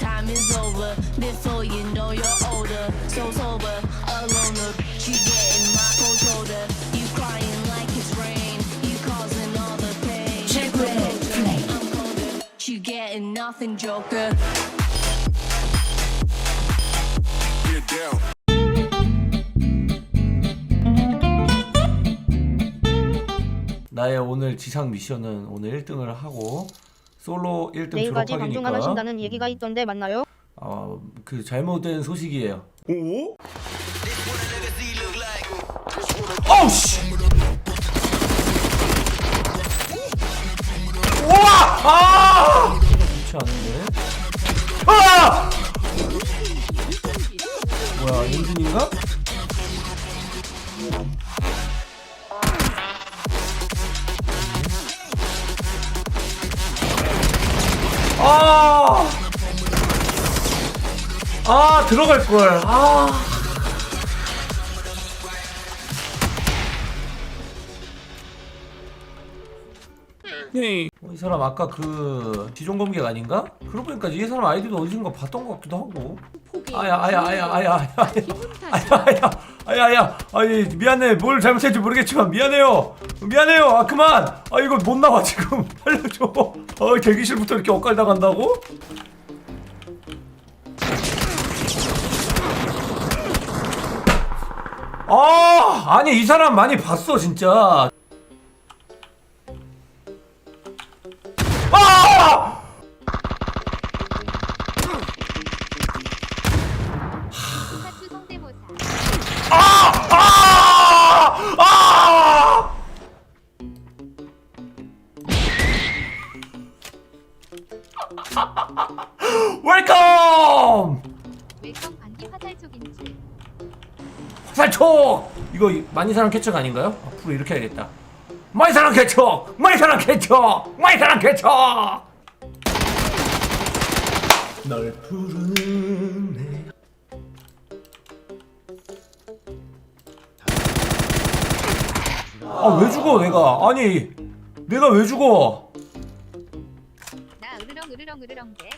time is over. Before you know you're older, so sober, alone. The bitch you getting my cold shoulder. You crying like it's rain. You causing all the pain. Check I'm colder. You getting nothing, Joker. Get down. 나의 오늘 지상 미션은 오늘 1등을 하고 솔로 1등 내일까지 방송 안 졸업하기니까 하신다는 얘기가 있던데 맞나요? 어, 그 잘못된 소식이에요. 오? 어우 씨. 우와! 아! 좋지 않은데. 아! 뭐야, 엔진인가? 들어갈 걸. 아. 네. 이 사람 아까 그 지종 검객 아닌가? 그러고 보니까 이 사람 아이디도 어디선가 봤던 것 같기도 하고. 아야 아야 아야 아야 아야. 아야. 아야 아야 아야. 미안해. 뭘 잘못했지 모르겠지만 미안해요. 미안해요. 아 그만. 아 이거 못 나와 지금. 살려줘. 아 대기실부터 이렇게 엇갈다간다고? 아 아니 이 사람 많이 봤어 진짜 아! 사수 성대모사 아! 아! 웰컴! 관계 화살촉인지 화 살촉! 이거 많이 사랑 개척 아닌가요? 앞으로 이렇게 해야겠다. 많이 사랑 개척! 많이 사랑 개척! 많이 사랑 개척! 널 부르는 내 아, 왜 죽어, 내가? 아니, 내가 왜 죽어? 나 으르렁 으르렁 으르렁대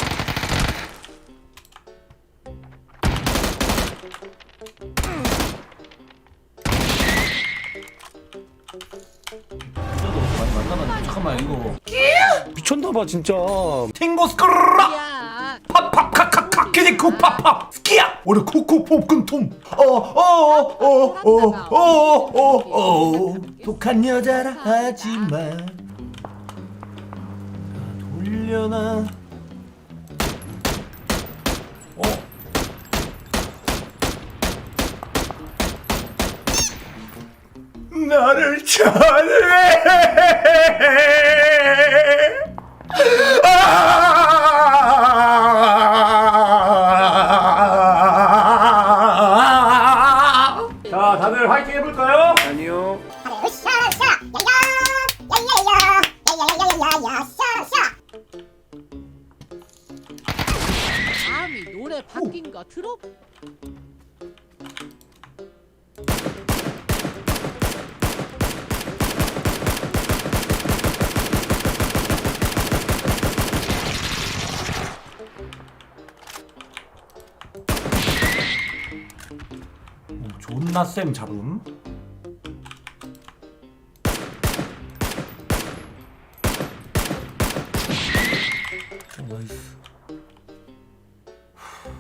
미쳤나봐 진짜. 팅고 스크라! 팝팝카카카! 키니쿠 팝팝! 스키야! 오르 쿠쿠 폼금통! 어어어어어어어 독한 여자라 하지만. 돌려나 나를 찾네 자, 다들 화이팅 해볼까요? 아니요. 감히 노래 바뀐 거 들어? 오, 존나 쌤 잡음. 오, 나이스. 후,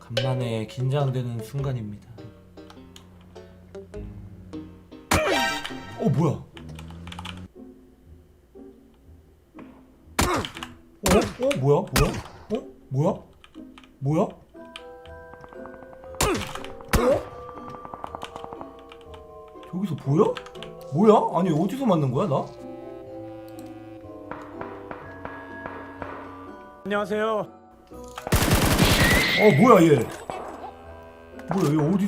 간만에 긴장되는 순간입니다. 어 뭐야? 어? 어 뭐야? 뭐야? 어? 뭐야? 뭐야? 어? 저기서 보여? 뭐야? 아니 어디서 맞는 거야 나? 안녕하세요. 어 뭐야 얘? 뭐야 얘 어디?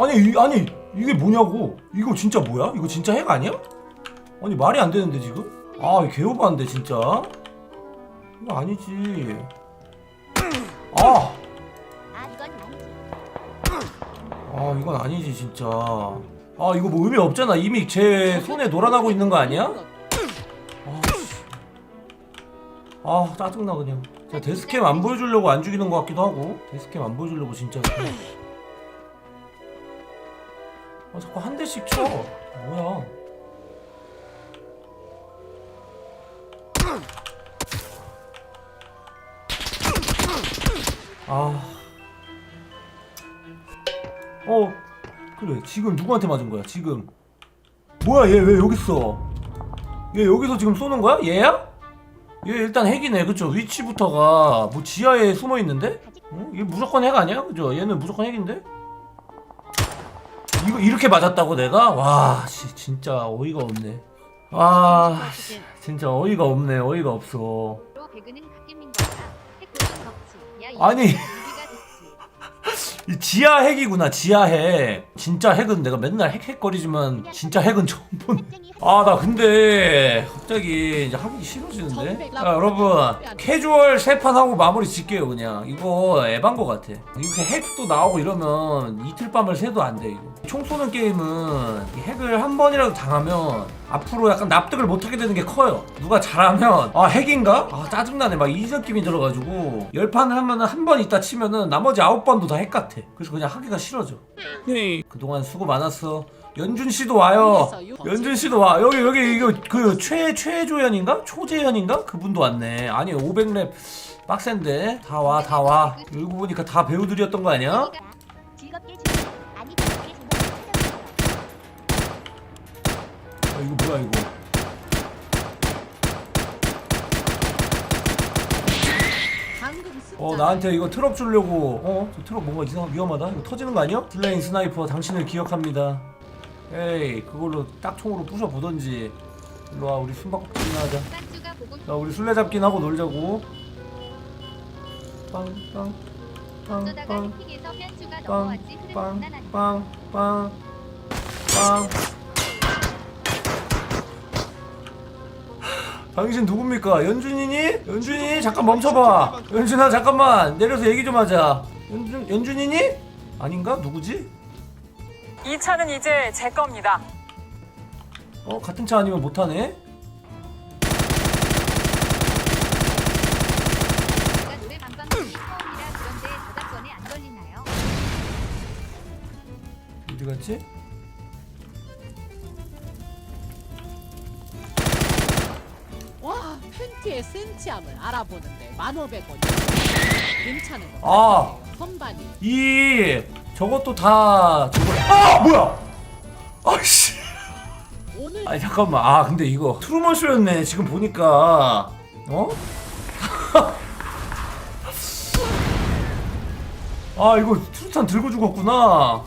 아니 이, 아니 이게 뭐냐고? 이거 진짜 뭐야? 이거 진짜 핵 아니야? 아니 말이 안 되는데 지금? 아 개오바인데 진짜? 이거 아니지. 아, 아 아 이건 아니지 진짜. 아 이거 뭐 의미 없잖아. 이미 제 손에 놀아나고 있는 거 아니야? 아, 씨. 아 짜증나 그냥 진짜 데스캠 안 보여주려고 안 죽이는 것 같기도 하고 데스캠 안 보여주려고 진짜 아 자꾸 한 대씩 쳐 뭐야 아. 어, 그래. 지금 누구한테 맞은 거야? 지금. 뭐야, 얘 왜 여기 있어? 얘 여기서 지금 쏘는 거야? 얘야? 얘 일단 핵이네, 그쵸? 위치부터가 뭐 지하에 숨어 있는데? 어? 얘 무조건 핵 아니야? 그죠? 얘는 무조건 핵인데? 이거 이렇게 맞았다고 내가? 와, 씨, 진짜 어이가 없네. 아, 씨, 진짜 어이가 없네, 어이가 없어. 아니. 지하 핵이구나 지하 핵. 진짜 핵은 내가 맨날 핵핵거리지만 진짜 핵은 처음 보네. 아나 근데 갑자기 이제 하기 싫어지는데? 야, 여러분 캐주얼 세 판 하고 마무리 짓게요 그냥. 이거 에반 거 같아. 이렇게 핵도 나오고 이러면 이틀 밤을 새도 안 돼 이거 총 쏘는 게임은 이 핵을 한 번이라도 당하면 앞으로 약간 납득을 못하게 되는 게 커요 누가 잘하면 아 핵인가? 아 짜증나네 막 이 느낌이 들어가지고 열 판을 하면은 한 번 있다 치면은 나머지 아홉 번도 다 핵 같아 그래서 그냥 하기가 싫어져 네. 그동안 수고 많았어. 연준 씨도 와요. 연준 씨도 와. 여기 여기 이거 그 최 최조연인가? 초재현인가? 그분도 왔네. 아니 500랩 빡센데 다 와 다 와. 열고 보니까 다 배우들이었던 거 아니야? 즐겁게 즐겨. 아니 즐겁게 즐겨. 아, 이거 뭐야 이거? 어 나한테 이거 트럭 주려고 어 저 트럭 뭔가 이상 위험하다. 이거 터지는 거 아니야? 슬레인 스나이퍼 당신을 기억합니다. 에이 그걸로 딱 총으로 부셔 보던지. 일로 와 우리 숨바꼭질이나 하자. 자 우리 술래잡기나 하고 놀자고. 빵빵 빵빵 해킹에서 딴주가 빵, 넘어왔지. 흐름 빵, 장난아니야. 빵, 빵, 당신 누굽니까? 연준이니? 연준이 잠깐 멈춰봐. 연준아 잠깐만 내려서 얘기 좀 하자. 연준 연준이니? 아닌가? 누구지? 이 차는 이제 제 겁니다. 어 같은 차 아니면 못하네. 제가 노래 방방곡이 처음이라 그런데 저작권에 안 걸리나요? 어디 갔지? 와 팬티의 센치함을 알아보는데 1,500원 괜찮은 거 아. 같아요. 선반이 이 저것도 다 저거. 아 뭐야? 아씨. 오늘 아니 잠깐만 아 근데 이거 트루먼 쇼였네 지금 보니까 어? 아 이거 트루탄 들고 죽었구나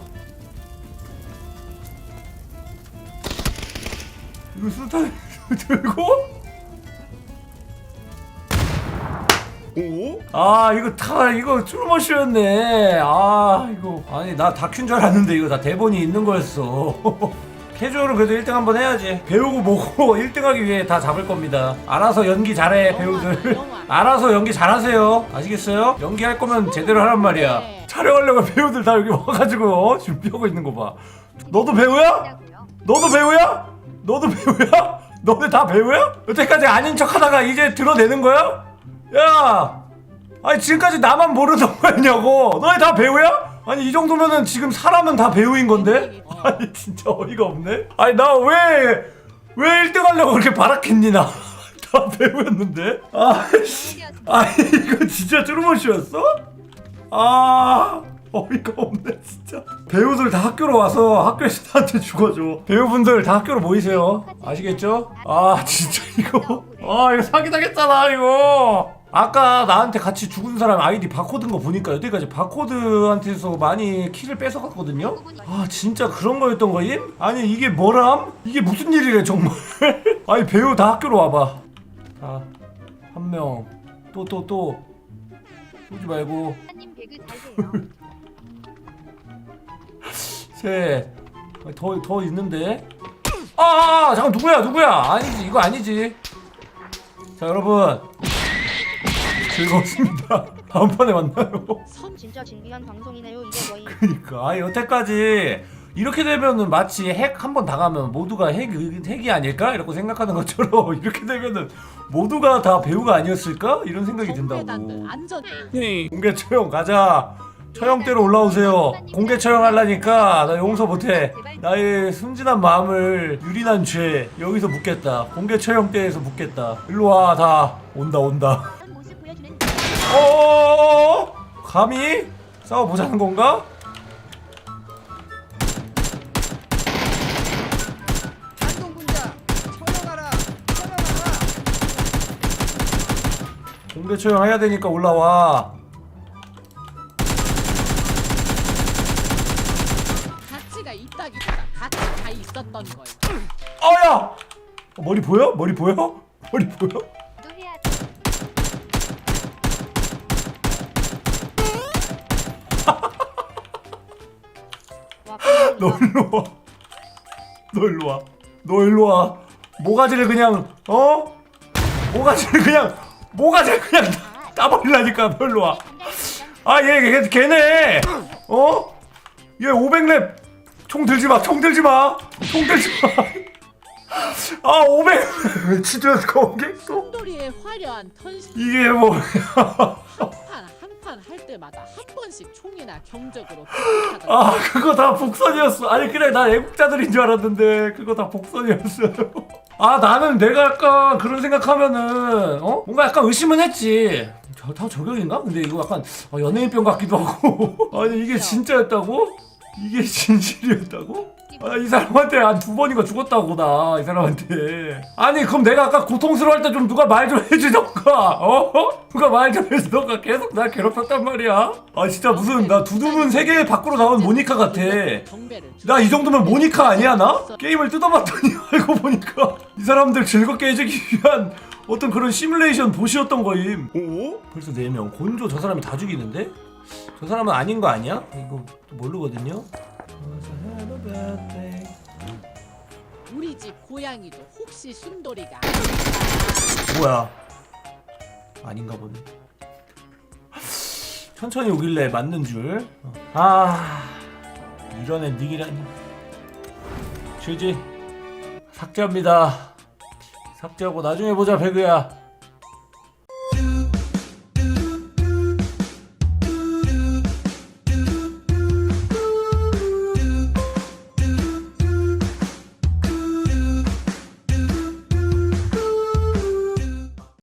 이거 수탄 들고? 오? 아 이거 다 이거 트루먼 쇼였네 아 이거 아니 나 다큐인 줄 알았는데 이거 다 대본이 있는 거였어 캐주얼은 그래도 1등 한번 해야지 배우고 뭐고 1등 하기 위해 다 잡을 겁니다 알아서 연기 잘해 배우들. 알아서 연기 잘하세요 아시겠어요? 연기할 거면 제대로 하란 말이야 네. 촬영하려고 배우들 다 여기 와가지고 어? 준비하고 있는 거봐 너도 배우야? 너도 배우야? 너도 배우야? 너네 다 배우야? 여태까지 아닌 척 하다가 이제 드러내는 거야? 야! 아니 지금까지 나만 모르던 거냐고 너네 다 배우야? 아니 이 정도면은 지금 사람은 다 배우인 건데? 아니 진짜 어이가 없네 아니 나 왜왜 1등 하려고 그렇게 바락했니 나? 다 배우였는데? 아씨. 아니 이거 진짜 트루먼쇼였어? 아 어이가 없네 진짜 배우들 다 학교로 와서 학교에서 나한테 죽어줘 배우분들 다 학교로 모이세요 아시겠죠? 아 진짜 이거 아 이거 사기당했잖아 이거 아까 나한테 같이 죽은 사람 아이디 바코드인 거 보니까 여태까지 바코드한테서 많이 키를 뺏어갔거든요? 아 진짜 그런 거였던 거임? 아니 이게 뭐람? 이게 무슨 일이래 정말? 아니 배우 다 학교로 와봐. 자 한 명. 또 또또. 쏘지 말고. 한님 배그 잘해요. 셋더 더 있는데? 아, 아 아, 잠깐 누구야 누구야? 아니지 이거 아니지. 자 여러분 즐거웠습니다. 다음번에 만나요. 선 진짜 진기한 방송이네요 이게 거의. 그니까. 아 여태까지 이렇게 되면은 마치 핵 한 번 당하면 모두가 핵, 핵이 아닐까? 이라고 생각하는 것처럼 이렇게 되면은 모두가 다 배우가 아니었을까? 이런 생각이 든다고. 안전. 공개 처형 가자. 처형대로 올라오세요. 공개 처형하려니까 나 용서 못해. 나의 순진한 마음을 유린한 죄 여기서 묻겠다. 공개 처형대에서 묻겠다. 일로와 다. 온다 온다 어어어어 감히 싸워보자는 건가? 한동군자 처형하라 처형하라 공개 처형해야 되니까 올라와 가치가 있다기보다 다 있었던 거예요. 어야 어, 머리 보여? 머리 보여? 머리 보여? 너 일로 와. 너 일로 와. 너 일로 와. 모가지를 그냥 어? 모가지를 그냥 모가지를 그냥 따버리라니까 너 일로 와. 아 얘 걔, 걔네. 어? 얘 500렙 총 들지 마. 총 들지 마. 총 들지 마. 아 500. 진짜 거기 또 화려한 턴신 이게 뭐한 판한판할 때마다 한 번씩 총이나 경적으로 아 그거 다 복선이었어. 아니 그래 나 애국자들인 줄 알았는데 그거 다 복선이었어요. 아 나는 내가 약간 그런 생각하면은 어? 뭔가 약간 의심은 했지. 저 다 저격인가? 근데 이거 약간 어, 연예인병 같기도 하고. 아니 이게 진짜였다고? 이게 진실이었다고 아, 이 사람한테 한 두 번인가 죽었다고 나 이 사람한테 아니 그럼 내가 아까 고통스러울 때좀 누가 말 좀 해주던가 어? 누가 말 좀 해주던가 계속 날 괴롭혔단 말이야 아 진짜 무슨 나 두두문 세계 밖으로 나온 모니카 같아 나 이 정도면 모니카 아니야 나? 게임을 뜯어봤더니 알고 보니까 이 사람들 즐겁게 해주기 위한 어떤 그런 시뮬레이션 보시였던 거임 오? 벌써 4명 곤조 저 사람이 다 죽이는데? 저 사람은 아닌 거 아니야? 이거 또 모르거든요 우리 집 고양이도 혹시 순돌이가? 뭐야? 아닌가 보네. 천천히 오길래 맞는 줄아 이런 애 닉이라니 휴지 삭제합니다. 삭제하고 나중에 보자 배그야